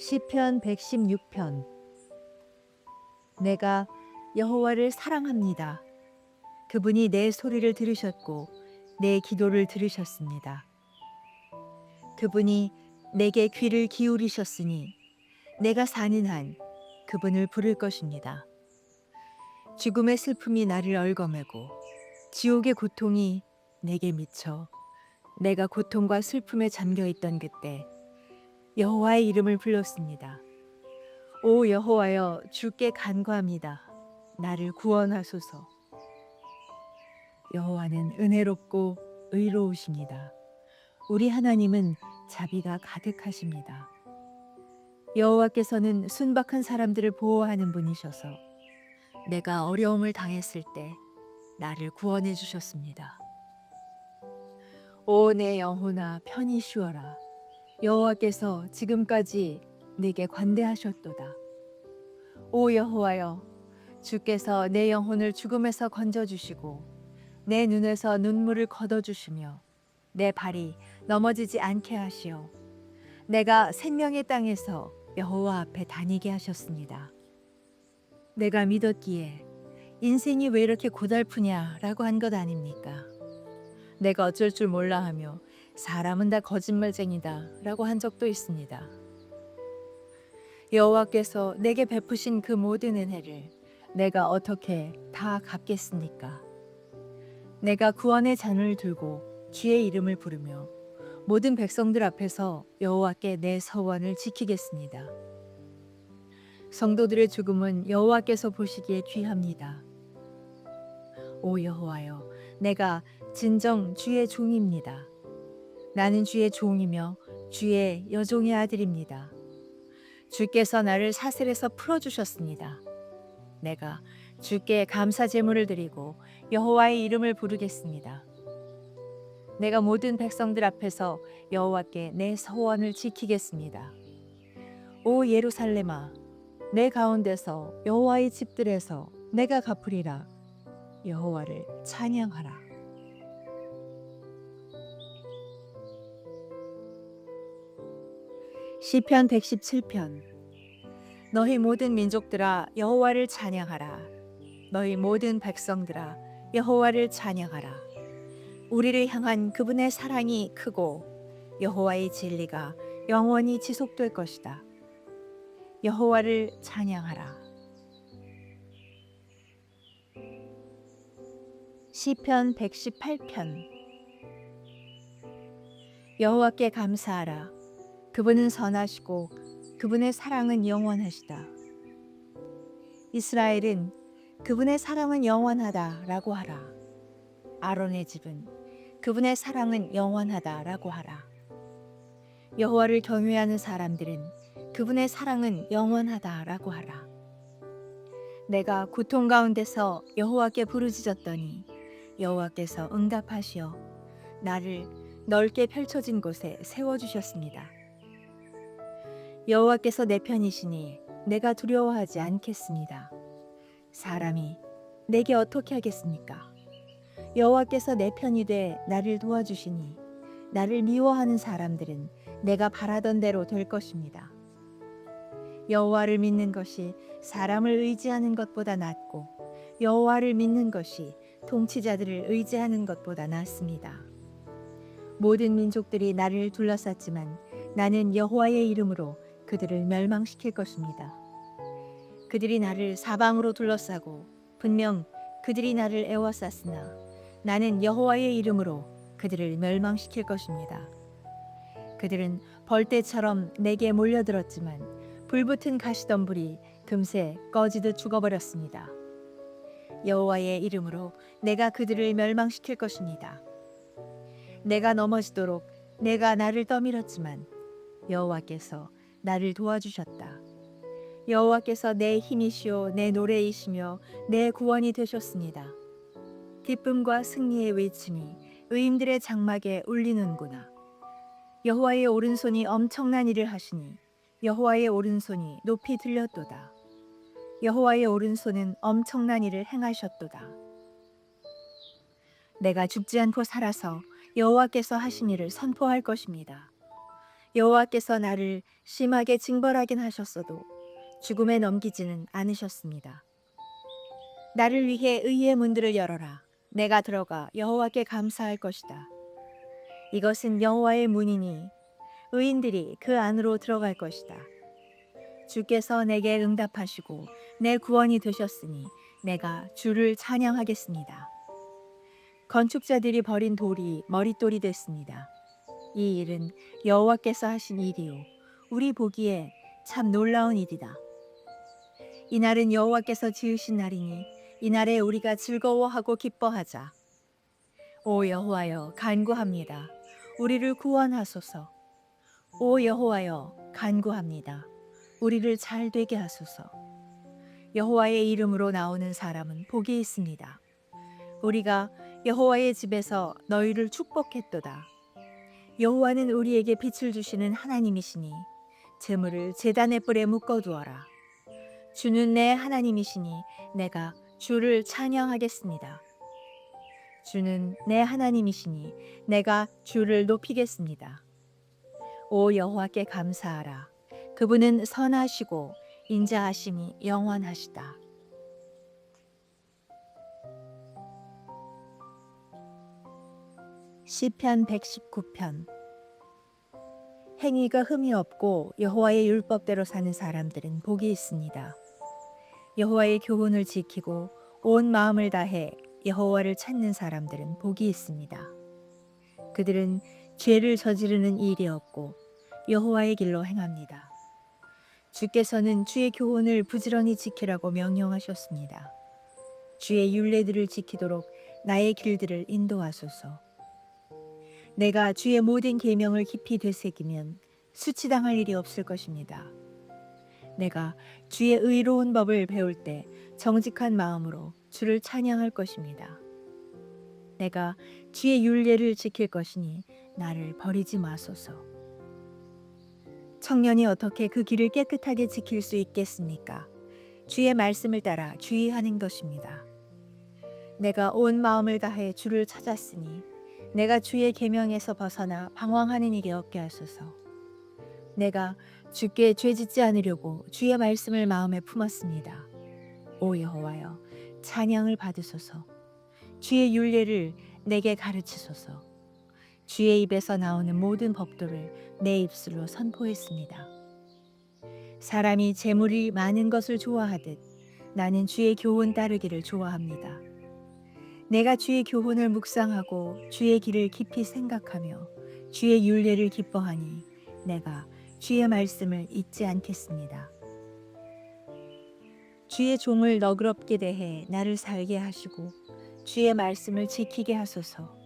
시편 116편 내가 여호와를 사랑합니다. 그분이 내 소리를 들으셨고 내 기도를 들으셨습니다. 그분이 내게 귀를 기울이셨으니 내가 사는 한 그분을 부를 것입니다. 죽음의 슬픔이 나를 얽어매고 지옥의 고통이 내게 미쳐 내가 고통과 슬픔에 잠겨 있던 그때 여호와의 이름을 불렀습니다. 오 여호와여 주께 간구합니다. 나를 구원하소서. 여호와는 은혜롭고 의로우십니다. 우리 하나님은 자비가 가득하십니다. 여호와께서는 순박한 사람들을 보호하는 분이셔서 내가 어려움을 당했을 때 나를 구원해 주셨습니다. 오 내 영혼아 편히 쉬어라. 여호와께서 지금까지 내게 관대하셨도다. 오 여호와여, 주께서 내 영혼을 죽음에서 건져 주시고 내 눈에서 눈물을 걷어 주시며 내 발이 넘어지지 않게 하시어 내가 생명의 땅에서 여호와 앞에 다니게 하셨습니다. 내가 믿었기에 인생이 왜 이렇게 고달프냐라고 한 것 아닙니까? 내가 어쩔 줄 몰라 하며 사람은 다 거짓말쟁이다 라고 한 적도 있습니다. 여호와께서 내게 베푸신 그 모든 은혜를 내가 어떻게 다 갚겠습니까? 내가 구원의 잔을 들고 주의 이름을 부르며 모든 백성들 앞에서 여호와께 내 서원을 지키겠습니다. 성도들의 죽음은 여호와께서 보시기에 귀합니다. 오 여호와여, 내가 진정 주의 종입니다. 나는 주의 종이며 주의 여종의 아들입니다. 주께서 나를 사슬에서 풀어주셨습니다. 내가 주께 감사 제물을 드리고 여호와의 이름을 부르겠습니다. 내가 모든 백성들 앞에서 여호와께 내 서원을 지키겠습니다. 오 예루살렘아, 내 가운데서 여호와의 집들에서 내가 갚으리라. 여호와를 찬양하라. 시편 117편. 너희 모든 민족들아 여호와를 찬양하라. 너희 모든 백성들아 여호와를 찬양하라. 우리를 향한 그분의 사랑이 크고 여호와의 진리가 영원히 지속될 것이다. 여호와를 찬양하라. 시편 118편. 여호와께 감사하라 그분은 선하시고 그분의 사랑은 영원하시다. 이스라엘은 그분의 사랑은 영원하다라고 하라. 아론의 집은 그분의 사랑은 영원하다라고 하라. 여호와를 경외하는 사람들은 그분의 사랑은 영원하다라고 하라. 내가 고통 가운데서 여호와께 부르짖었더니 여호와께서 응답하시어 나를 넓게 펼쳐진 곳에 세워 주셨습니다. 여호와께서 내 편이시니 내가 두려워하지 않겠습니다. 사람이 내게 어떻게 하겠습니까? 여호와께서 내 편이 돼 나를 도와주시니 나를 미워하는 사람들은 내가 바라던 대로 될 것입니다. 여호와를 믿는 것이 사람을 의지하는 것보다 낫고 여호와를 믿는 것이 통치자들을 의지하는 것보다 낫습니다. 모든 민족들이 나를 둘러쌌지만 나는 여호와의 이름으로 그들을 멸망시킬 것입니다. 그들이 나를 사방으로 둘러싸고 분명 그들이 나를 애워쌌으나 나는 여호와의 이름으로 그들을 멸망시킬 것입니다. 그들은 벌떼처럼 내게 몰려들었지만 불붙은 가시덤불이 금세 꺼지듯 죽어버렸습니다. 여호와의 이름으로 내가 그들을 멸망시킬 것입니다. 내가 넘어지도록 내가 나를 떠밀었지만 여호와께서 나를 도와주셨다. 여호와께서 내 힘이시오 내 노래이시며 내 구원이 되셨습니다. 기쁨과 승리의 외침이 의인들의 장막에 울리는구나. 여호와의 오른손이 엄청난 일을 하시니 여호와의 오른손이 높이 들렸도다. 여호와의 오른손은 엄청난 일을 행하셨도다. 내가 죽지 않고 살아서 여호와께서 하신 일을 선포할 것입니다. 여호와께서 나를 심하게 징벌하긴 하셨어도 죽음에 넘기지는 않으셨습니다. 나를 위해 의의 문들을 열어라. 내가 들어가 여호와께 감사할 것이다. 이것은 여호와의 문이니 의인들이 그 안으로 들어갈 것이다. 주께서 내게 응답하시고 내 구원이 되셨으니 내가 주를 찬양하겠습니다. 건축자들이 버린 돌이 머릿돌이 됐습니다. 이 일은 여호와께서 하신 일이요 우리 보기에 참 놀라운 일이다. 이날은 여호와께서 지으신 날이니 이날에 우리가 즐거워하고 기뻐하자. 오 여호와여 간구합니다. 우리를 구원하소서. 오 여호와여 간구합니다. 우리를 잘 되게 하소서. 여호와의 이름으로 나오는 사람은 복이 있습니다. 우리가 여호와의 집에서 너희를 축복했도다. 여호와는 우리에게 빛을 주시는 하나님이시니 재물을 제단의 뿔에 묶어 두어라. 주는 내 하나님이시니 내가 주를 찬양하겠습니다. 주는 내 하나님이시니 내가 주를 높이겠습니다. 오 여호와께 감사하라. 그분은 선하시고 인자하심이 영원하시다. 시편 119편 행위가 흠이 없고 여호와의 율법대로 사는 사람들은 복이 있습니다. 여호와의 교훈을 지키고 온 마음을 다해 여호와를 찾는 사람들은 복이 있습니다. 그들은 죄를 저지르는 일이 없고 여호와의 길로 행합니다. 주께서는 주의 교훈을 부지런히 지키라고 명령하셨습니다. 주의 율례들을 지키도록 나의 길들을 인도하소서. 내가 주의 모든 계명을 깊이 되새기면 수치당할 일이 없을 것입니다. 내가 주의 의로운 법을 배울 때 정직한 마음으로 주를 찬양할 것입니다. 내가 주의 율례를 지킬 것이니 나를 버리지 마소서. 청년이 어떻게 그 길을 깨끗하게 지킬 수 있겠습니까? 주의 말씀을 따라 주의하는 것입니다. 내가 온 마음을 다해 주를 찾았으니 내가 주의 계명에서 벗어나 방황하는 일이 없게 하소서. 내가 주께 죄짓지 않으려고 주의 말씀을 마음에 품었습니다. 오 여호와여 찬양을 받으소서. 주의 율례를 내게 가르치소서. 주의 입에서 나오는 모든 법도를 내 입술로 선포했습니다. 사람이 재물이 많은 것을 좋아하듯 나는 주의 교훈 따르기를 좋아합니다. 내가 주의 교훈을 묵상하고 주의 길을 깊이 생각하며 주의 율례를 기뻐하니 내가 주의 말씀을 잊지 않겠습니다. 주의 종을 너그럽게 대해 나를 살게 하시고 주의 말씀을 지키게 하소서.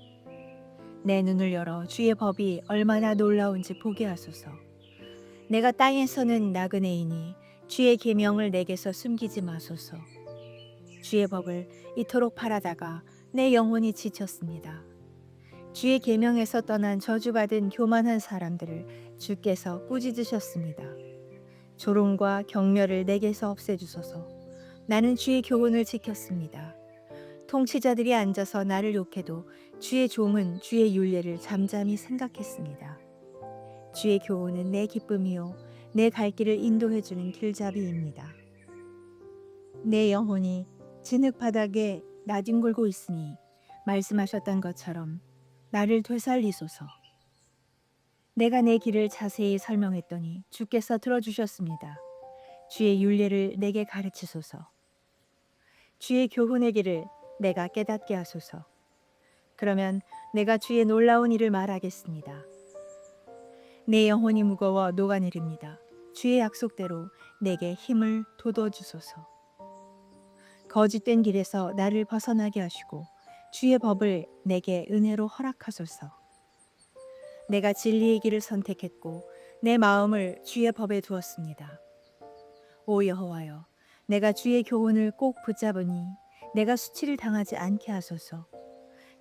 내 눈을 열어 주의 법이 얼마나 놀라운지 보게 하소서. 내가 땅에서는 나그네이니 주의 계명을 내게서 숨기지 마소서. 주의 법을 이토록 바라다가 내 영혼이 지쳤습니다. 주의 계명에서 떠난 저주받은 교만한 사람들을 주께서 꾸짖으셨습니다. 조롱과 경멸을 내게서 없애주소서. 나는 주의 교훈을 지켰습니다. 통치자들이 앉아서 나를 욕해도 주의 종은 주의 율례를 잠잠히 생각했습니다. 주의 교훈은 내 기쁨이요 내 갈 길을 인도해 주는 길잡이입니다. 내 영혼이 진흙 바닥에 나뒹굴고 있으니 말씀하셨던 것처럼 나를 되살리소서. 내가 내 길을 자세히 설명했더니 주께서 들어주셨습니다. 주의 율례를 내게 가르치소서. 주의 교훈의 길을 내가 깨닫게 하소서. 그러면 내가 주의 놀라운 일을 말하겠습니다. 내 영혼이 무거워 녹아내립니다. 주의 약속대로 내게 힘을 돋워주소서. 거짓된 길에서 나를 벗어나게 하시고 주의 법을 내게 은혜로 허락하소서. 내가 진리의 길을 선택했고 내 마음을 주의 법에 두었습니다. 오 여호와여, 내가 주의 교훈을 꼭 붙잡으니 내가 수치를 당하지 않게 하소서.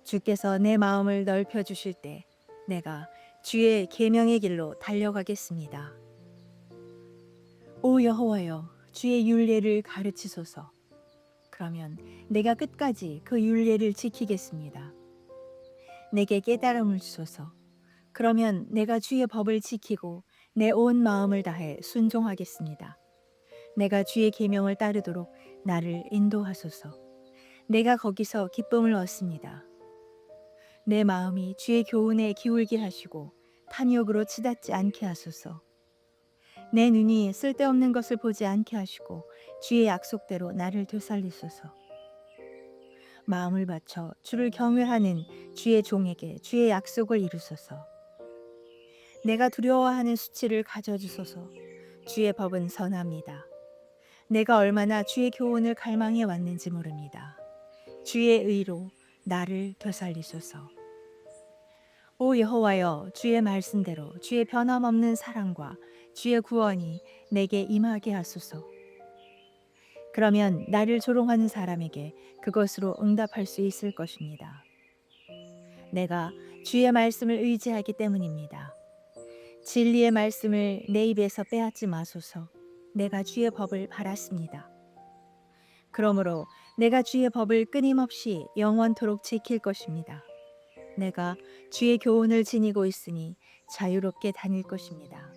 주께서 내 마음을 넓혀 주실 때 내가 주의 계명의 길로 달려가겠습니다. 오 여호와여, 주의 율례를 가르치소서. 그러면 내가 끝까지 그 율례를 지키겠습니다. 내게 깨달음을 주소서. 그러면 내가 주의 법을 지키고 내 온 마음을 다해 순종하겠습니다. 내가 주의 계명을 따르도록 나를 인도하소서. 내가 거기서 기쁨을 얻습니다. 내 마음이 주의 교훈에 기울게 하시고 탐욕으로 치닫지 않게 하소서. 내 눈이 쓸데없는 것을 보지 않게 하시고 주의 약속대로 나를 되살리소서. 마음을 바쳐 주를 경외하는 주의 종에게 주의 약속을 이루소서. 내가 두려워하는 수치를 가져주소서. 주의 법은 선합니다. 내가 얼마나 주의 교훈을 갈망해 왔는지 모릅니다. 주의 의로 나를 되살리소서. 오 여호와여 주의 말씀대로 주의 변함없는 사랑과 주의 구원이 내게 임하게 하소서. 그러면 나를 조롱하는 사람에게 그것으로 응답할 수 있을 것입니다. 내가 주의 말씀을 의지하기 때문입니다. 진리의 말씀을 내 입에서 빼앗지 마소서. 내가 주의 법을 바랐습니다. 그러므로 내가 주의 법을 끊임없이 영원토록 지킬 것입니다. 내가 주의 교훈을 지니고 있으니 자유롭게 다닐 것입니다.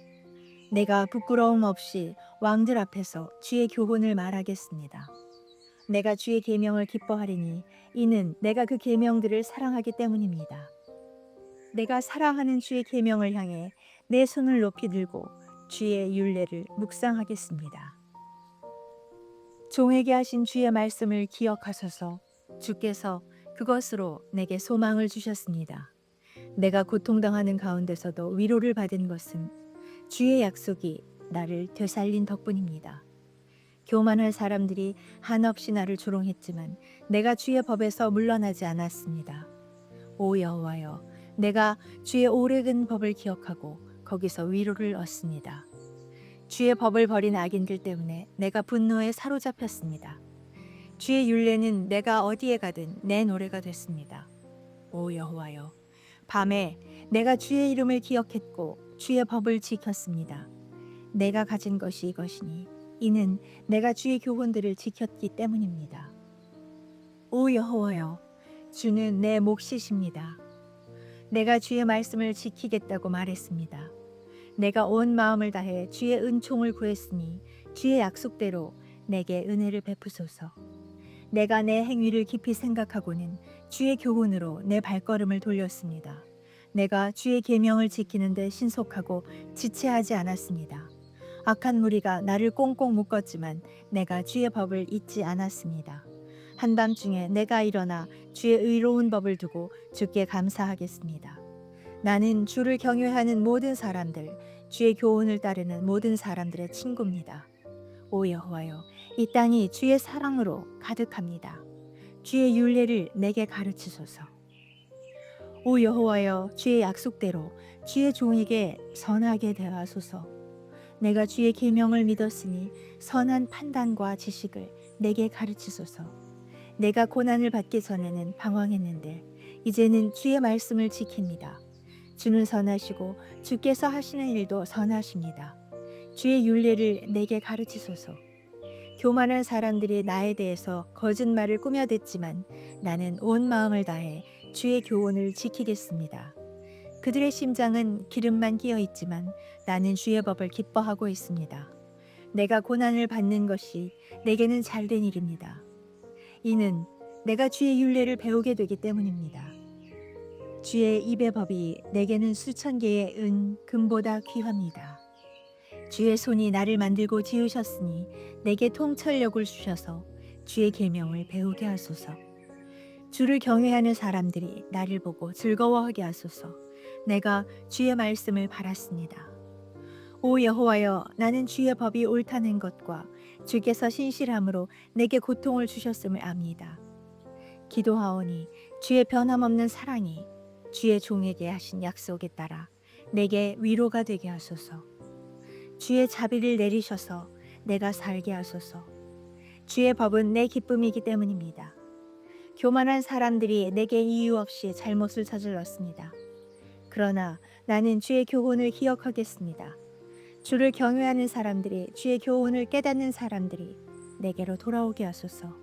내가 부끄러움 없이 왕들 앞에서 주의 교훈을 말하겠습니다. 내가 주의 계명을 기뻐하리니 이는 내가 그 계명들을 사랑하기 때문입니다. 내가 사랑하는 주의 계명을 향해 내 손을 높이 들고 주의 윤례를 묵상하겠습니다. 종에게 하신 주의 말씀을 기억하소서 주께서 그것으로 내게 소망을 주셨습니다. 내가 고통당하는 가운데서도 위로를 받은 것은 주의 약속이 나를 되살린 덕분입니다. 교만할 사람들이 한없이 나를 조롱했지만 내가 주의 법에서 물러나지 않았습니다. 오 여호와여, 내가 주의 오래근 법을 기억하고 거기서 위로를 얻습니다. 주의 법을 버린 악인들 때문에 내가 분노에 사로잡혔습니다. 주의 윤례는 내가 어디에 가든 내 노래가 됐습니다. 오 여호와여, 밤에 내가 주의 이름을 기억했고 주의 법을 지켰습니다. 내가 가진 것이 이것이니 이는 내가 주의 교훈들을 지켰기 때문입니다. 오 여호와여, 주는 내 몫이십니다. 내가 주의 말씀을 지키겠다고 말했습니다. 내가 온 마음을 다해 주의 은총을 구했으니 주의 약속대로 내게 은혜를 베푸소서. 내가 내 행위를 깊이 생각하고는 주의 교훈으로 내 발걸음을 돌렸습니다. 내가 주의 계명을 지키는데 신속하고 지체하지 않았습니다. 악한 무리가 나를 꽁꽁 묶었지만 내가 주의 법을 잊지 않았습니다. 한밤중에 내가 일어나 주의 의로운 법을 두고 주께 감사하겠습니다. 나는 주를 경외하는 모든 사람들, 주의 교훈을 따르는 모든 사람들의 친구입니다. 오 여호와여, 이 땅이 주의 사랑으로 가득합니다. 주의 윤례를 내게 가르치소서. 오 여호와여, 주의 약속대로 주의 종에게 선하게 대하소서. 내가 주의 계명을 믿었으니 선한 판단과 지식을 내게 가르치소서. 내가 고난을 받기 전에는 방황했는데 이제는 주의 말씀을 지킵니다. 주는 선하시고 주께서 하시는 일도 선하십니다. 주의 윤례를 내게 가르치소서. 교만한 사람들이 나에 대해서 거짓말을 꾸며댔지만 나는 온 마음을 다해 주의 교훈을 지키겠습니다. 그들의 심장은 기름만 끼어 있지만 나는 주의 법을 기뻐하고 있습니다. 내가 고난을 받는 것이 내게는 잘된 일입니다. 이는 내가 주의 윤례를 배우게 되기 때문입니다. 주의 입의 법이 내게는 수천 개의 은, 금보다 귀합니다. 주의 손이 나를 만들고 지으셨으니 내게 통찰력을 주셔서 주의 계명을 배우게 하소서. 주를 경외하는 사람들이 나를 보고 즐거워하게 하소서. 내가 주의 말씀을 바랐습니다. 오 여호와여, 나는 주의 법이 옳다는 것과 주께서 신실함으로 내게 고통을 주셨음을 압니다. 기도하오니 주의 변함없는 사랑이 주의 종에게 하신 약속에 따라 내게 위로가 되게 하소서. 주의 자비를 내리셔서 내가 살게 하소서. 주의 법은 내 기쁨이기 때문입니다. 교만한 사람들이 내게 이유 없이 잘못을 저질렀습니다. 그러나 나는 주의 교훈을 기억하겠습니다. 주를 경외하는 사람들이 주의 교훈을 깨닫는 사람들이 내게로 돌아오게 하소서.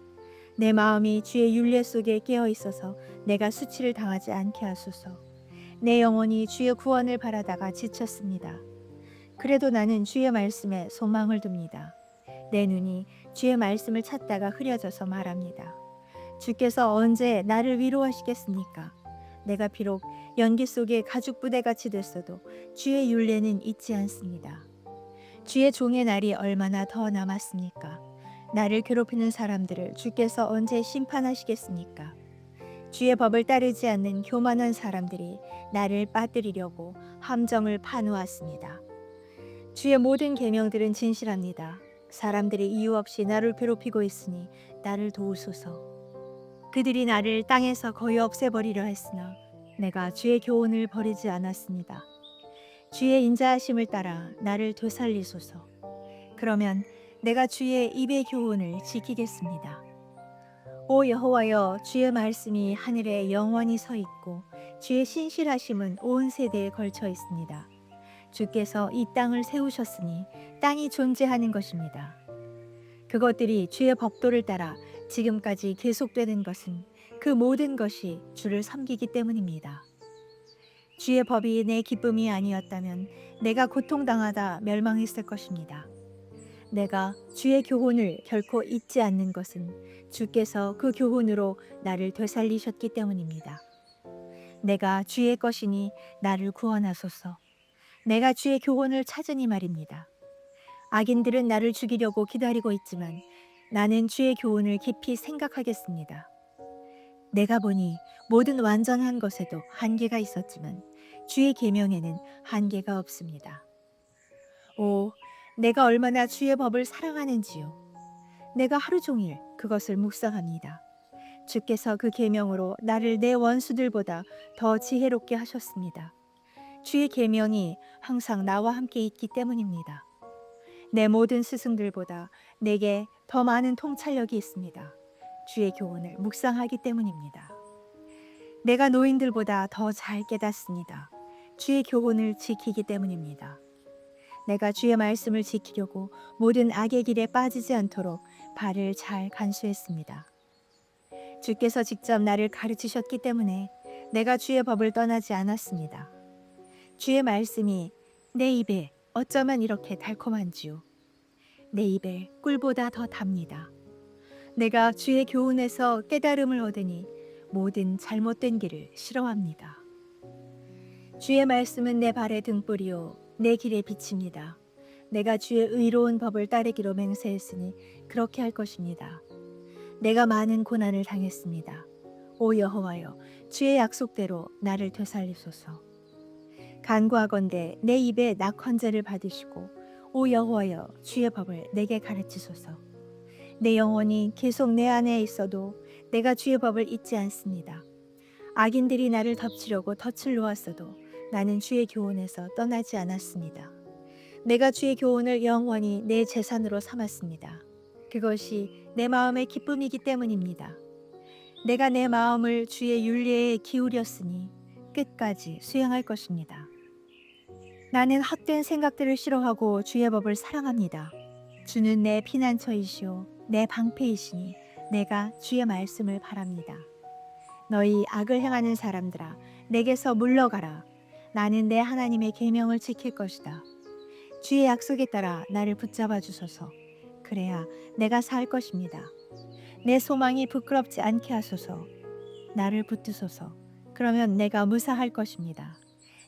내 마음이 주의 윤례 속에 깨어 있어서 내가 수치를 당하지 않게 하소서. 내 영혼이 주의 구원을 바라다가 지쳤습니다. 그래도 나는 주의 말씀에 소망을 둡니다. 내 눈이 주의 말씀을 찾다가 흐려져서 말합니다. 주께서 언제 나를 위로하시겠습니까? 내가 비록 연기 속에 가죽 부대 같이 됐어도 주의 윤례는 잊지 않습니다. 주의 종의 날이 얼마나 더 남았습니까? 나를 괴롭히는 사람들을 주께서 언제 심판하시겠습니까? 주의 법을 따르지 않는 교만한 사람들이 나를 빠뜨리려고 함정을 파놓았습니다. 주의 모든 계명들은 진실합니다. 사람들이 이유 없이 나를 괴롭히고 있으니 나를 도우소서. 그들이 나를 땅에서 거의 없애버리려 했으나 내가 주의 교훈을 버리지 않았습니다. 주의 인자하심을 따라 나를 되살리소서. 그러면 내가 주의 입의 교훈을 지키겠습니다. 오 여호와여 주의 말씀이 하늘에 영원히 서 있고 주의 신실하심은 온 세대에 걸쳐 있습니다. 주께서 이 땅을 세우셨으니 땅이 존재하는 것입니다. 그것들이 주의 법도를 따라 지금까지 계속되는 것은 그 모든 것이 주를 섬기기 때문입니다. 주의 법이 내 기쁨이 아니었다면 내가 고통당하다 멸망했을 것입니다. 내가 주의 교훈을 결코 잊지 않는 것은 주께서 그 교훈으로 나를 되살리셨기 때문입니다. 내가 주의 것이니 나를 구원하소서. 내가 주의 교훈을 찾으니 말입니다. 악인들은 나를 죽이려고 기다리고 있지만 나는 주의 교훈을 깊이 생각하겠습니다. 내가 보니 모든 완전한 것에도 한계가 있었지만 주의 계명에는 한계가 없습니다. 오, 내가 얼마나 주의 법을 사랑하는지요. 내가 하루 종일 그것을 묵상합니다. 주께서 그 계명으로 나를 내 원수들보다 더 지혜롭게 하셨습니다. 주의 계명이 항상 나와 함께 있기 때문입니다. 내 모든 스승들보다 내게 더 많은 통찰력이 있습니다. 주의 교훈을 묵상하기 때문입니다. 내가 노인들보다 더 잘 깨닫습니다. 주의 교훈을 지키기 때문입니다. 내가 주의 말씀을 지키려고 모든 악의 길에 빠지지 않도록 발을 잘 간수했습니다. 주께서 직접 나를 가르치셨기 때문에 내가 주의 법을 떠나지 않았습니다. 주의 말씀이 내 입에 어쩌면 이렇게 달콤한지요. 내 입에 꿀보다 더 답니다. 내가 주의 교훈에서 깨달음을 얻으니 모든 잘못된 길을 싫어합니다. 주의 말씀은 내 발의 등불이요 내 길의 빛입니다. 내가 주의 의로운 법을 따르기로 맹세했으니 그렇게 할 것입니다. 내가 많은 고난을 당했습니다. 오 여호와여 주의 약속대로 나를 되살리소서. 간구하건대 내 입에 낙헌제를 받으시고 오 여호와여 주의 법을 내게 가르치소서. 내 영혼이 계속 내 안에 있어도 내가 주의 법을 잊지 않습니다. 악인들이 나를 덮치려고 덫을 놓았어도 나는 주의 교훈에서 떠나지 않았습니다. 내가 주의 교훈을 영원히 내 재산으로 삼았습니다. 그것이 내 마음의 기쁨이기 때문입니다. 내가 내 마음을 주의 윤례에 기울였으니 끝까지 수행할 것입니다. 나는 헛된 생각들을 싫어하고 주의 법을 사랑합니다. 주는 내 피난처이시오 내 방패이시니 내가 주의 말씀을 바랍니다. 너희 악을 행하는 사람들아 내게서 물러가라 나는 내 하나님의 계명을 지킬 것이다. 주의 약속에 따라 나를 붙잡아 주소서. 그래야 내가 살 것입니다. 내 소망이 부끄럽지 않게 하소서. 나를 붙드소서. 그러면 내가 무사할 것입니다.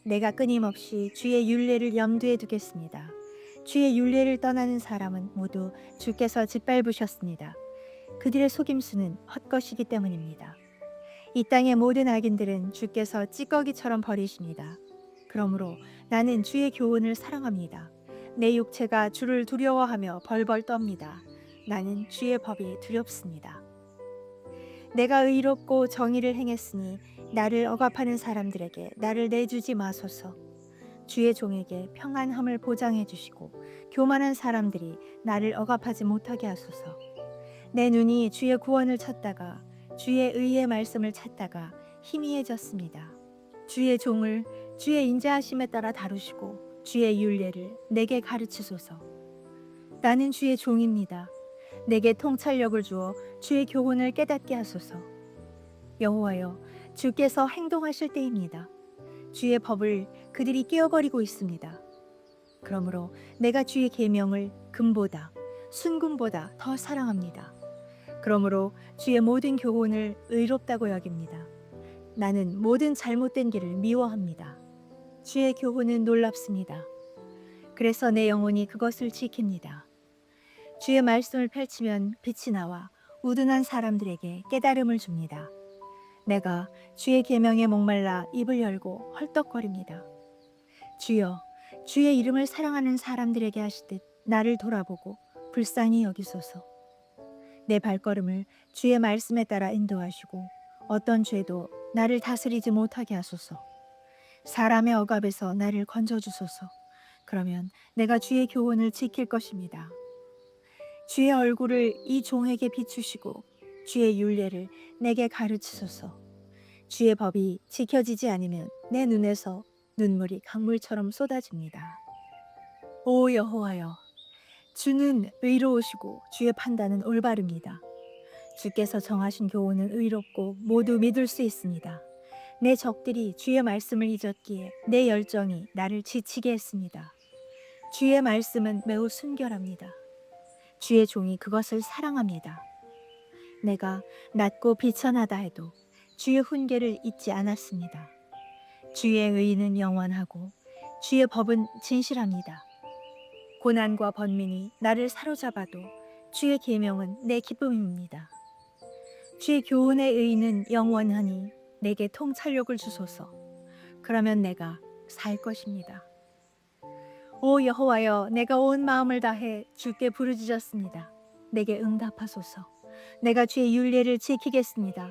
내가 끊임없이 주의 윤례를 염두에 두겠습니다. 주의 윤례를 떠나는 사람은 모두 주께서 짓밟으셨습니다. 그들의 속임수는 헛것이기 때문입니다. 이 땅의 모든 악인들은 주께서 찌꺼기처럼 버리십니다. 그러므로 나는 주의 교훈을 사랑합니다. 내 육체가 주를 두려워하며 벌벌 떱니다. 나는 주의 법이 두렵습니다. 내가 의롭고 정의를 행했으니 나를 억압하는 사람들에게 나를 내주지 마소서. 주의 종에게 평안함을 보장해 주시고 교만한 사람들이 나를 억압하지 못하게 하소서. 내 눈이 주의 구원을 찾다가 주의 의의 말씀을 찾다가 희미해졌습니다. 주의 종을 주의 인자하심에 따라 다루시고 주의 윤례를 내게 가르치소서. 나는 주의 종입니다. 내게 통찰력을 주어 주의 교훈을 깨닫게 하소서. 여호와여, 주께서 행동하실 때입니다. 주의 법을 그들이 깨어버리고 있습니다. 그러므로 내가 주의 계명을 금보다 순금보다 더 사랑합니다. 그러므로 주의 모든 교훈을 의롭다고 여깁니다. 나는 모든 잘못된 길을 미워합니다. 주의 교훈은 놀랍습니다. 그래서 내 영혼이 그것을 지킵니다. 주의 말씀을 펼치면 빛이 나와 우둔한 사람들에게 깨달음을 줍니다. 내가 주의 계명에 목말라 입을 열고 헐떡거립니다. 주여, 주의 이름을 사랑하는 사람들에게 하시듯 나를 돌아보고 불쌍히 여기소서. 내 발걸음을 주의 말씀에 따라 인도하시고 어떤 죄도 나를 다스리지 못하게 하소서. 사람의 억압에서 나를 건져 주소서. 그러면 내가 주의 교훈을 지킬 것입니다. 주의 얼굴을 이 종에게 비추시고 주의 윤례를 내게 가르치소서. 주의 법이 지켜지지 않으면 내 눈에서 눈물이 강물처럼 쏟아집니다. 오 여호와여, 주는 의로우시고 주의 판단은 올바릅니다. 주께서 정하신 교훈은 의롭고 모두 믿을 수 있습니다. 내 적들이 주의 말씀을 잊었기에 내 열정이 나를 지치게 했습니다. 주의 말씀은 매우 순결합니다. 주의 종이 그것을 사랑합니다. 내가 낮고 비천하다 해도 주의 훈계를 잊지 않았습니다. 주의 의는 영원하고 주의 법은 진실합니다. 고난과 번민이 나를 사로잡아도 주의 계명은 내 기쁨입니다. 주의 교훈의 의는 영원하니 내게 통찰력을 주소서. 그러면 내가 살 것입니다. 오 여호와여, 내가 온 마음을 다해 주께 부르짖었습니다. 내게 응답하소서. 내가 주의 윤례를 지키겠습니다.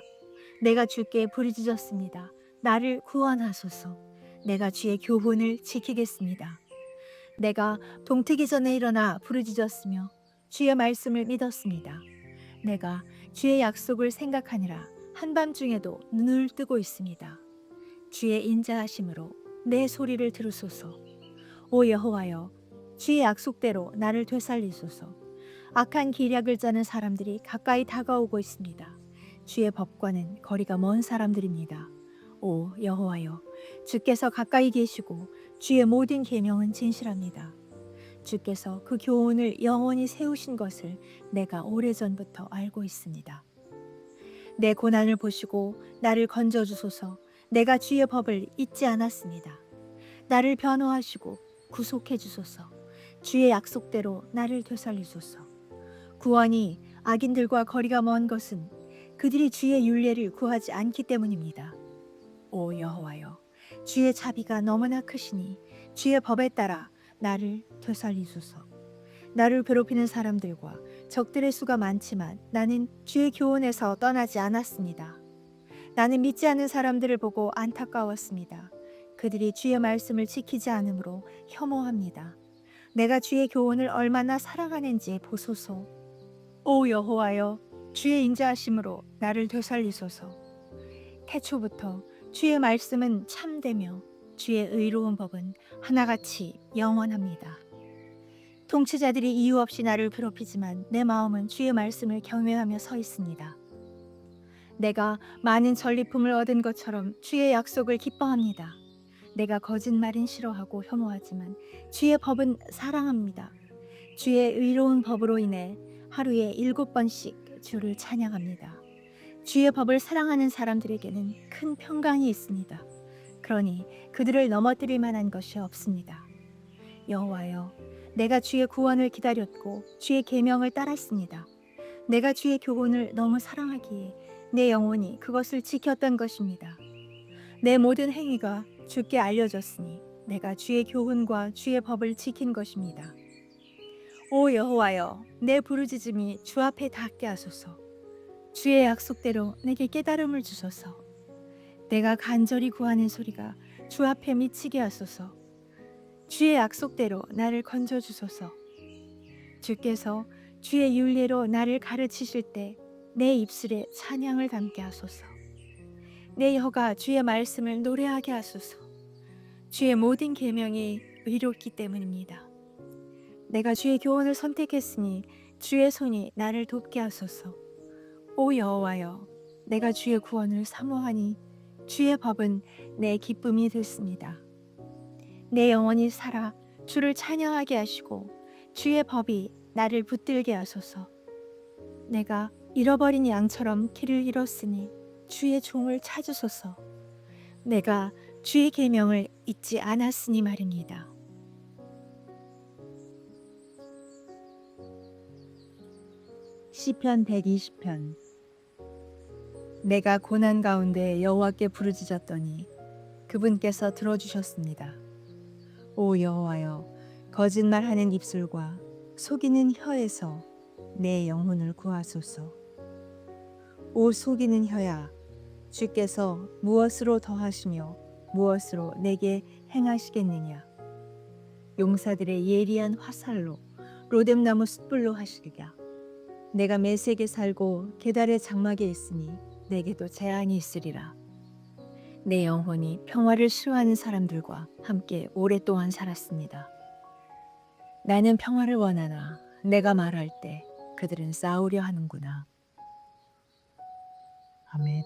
내가 주께 부르짖었습니다. 나를 구원하소서. 내가 주의 교훈을 지키겠습니다. 내가 동트기 전에 일어나 부르짖었으며 주의 말씀을 믿었습니다. 내가 주의 약속을 생각하니라 한밤중에도 눈을 뜨고 있습니다. 주의 인자하심으로 내 소리를 들으소서. 오 여호와여, 주의 약속대로 나를 되살리소서. 악한 기략을 짜는 사람들이 가까이 다가오고 있습니다. 주의 법과는 거리가 먼 사람들입니다. 오 여호와여, 주께서 가까이 계시고 주의 모든 계명은 진실합니다. 주께서 그 교훈을 영원히 세우신 것을 내가 오래전부터 알고 있습니다. 내 고난을 보시고 나를 건져 주소서. 내가 주의 법을 잊지 않았습니다. 나를 변호하시고 구속해 주소서. 주의 약속대로 나를 되살리소서. 구원이 악인들과 거리가 먼 것은 그들이 주의 윤례를 구하지 않기 때문입니다. 오 여호와여, 주의 자비가 너무나 크시니 주의 법에 따라 나를 되살리소서. 나를 괴롭히는 사람들과 적들의 수가 많지만 나는 주의 교훈에서 떠나지 않았습니다. 나는 믿지 않는 사람들을 보고 안타까웠습니다. 그들이 주의 말씀을 지키지 않으므로 혐오합니다. 내가 주의 교훈을 얼마나 사랑하는지 보소서. 오 여호와여, 주의 인자하심으로 나를 되살리소서. 태초부터 주의 말씀은 참되며 주의 의로운 법은 하나같이 영원합니다. 통치자들이 이유 없이 나를 괴롭히지만 내 마음은 주의 말씀을 경외하며 서 있습니다. 내가 많은 전리품을 얻은 것처럼 주의 약속을 기뻐합니다. 내가 거짓말은 싫어하고 혐오하지만 주의 법은 사랑합니다. 주의 의로운 법으로 인해 하루에 일곱 번씩 주를 찬양합니다. 주의 법을 사랑하는 사람들에게는 큰 평강이 있습니다. 그러니 그들을 넘어뜨릴 만한 것이 없습니다. 여호와여, 내가 주의 구원을 기다렸고 주의 계명을 따랐습니다. 내가 주의 교훈을 너무 사랑하기에 내 영혼이 그것을 지켰던 것입니다. 내 모든 행위가 주께 알려졌으니 내가 주의 교훈과 주의 법을 지킨 것입니다. 오 여호와여, 내 부르짖음이 주 앞에 닿게 하소서. 주의 약속대로 내게 깨달음을 주소서. 내가 간절히 구하는 소리가 주 앞에 미치게 하소서. 주의 약속대로 나를 건져 주소서. 주께서 주의 윤례로 나를 가르치실 때 내 입술에 찬양을 담게 하소서. 내 혀가 주의 말씀을 노래하게 하소서. 주의 모든 계명이 의롭기 때문입니다. 내가 주의 교훈을 선택했으니 주의 손이 나를 돕게 하소서. 오 여호와여, 내가 주의 구원을 사모하니 주의 법은 내 기쁨이 됐습니다. 내 영혼이 살아 주를 찬양하게 하시고 주의 법이 나를 붙들게 하소서. 내가 잃어버린 양처럼 길을 잃었으니 주의 종을 찾으소서. 내가 주의 계명을 잊지 않았으니 말입니다. 시편 120편 내가 고난 가운데 여호와께 부르짖었더니 그분께서 들어주셨습니다. 오 여호와여 거짓말하는 입술과 속이는 혀에서 내 영혼을 구하소서. 오 속이는 혀야 주께서 무엇으로 더하시며 무엇으로 내게 행하시겠느냐 용사들의 예리한 화살로 로뎀나무 숯불로 하시리라 내가 메색에 살고 게달의 장막에 있으니 내게도 재앙이 있으리라. 내 영혼이 평화를 싫어하는 사람들과 함께 오랫동안 살았습니다. 나는 평화를 원하나 내가 말할 때 그들은 싸우려 하는구나. 아멘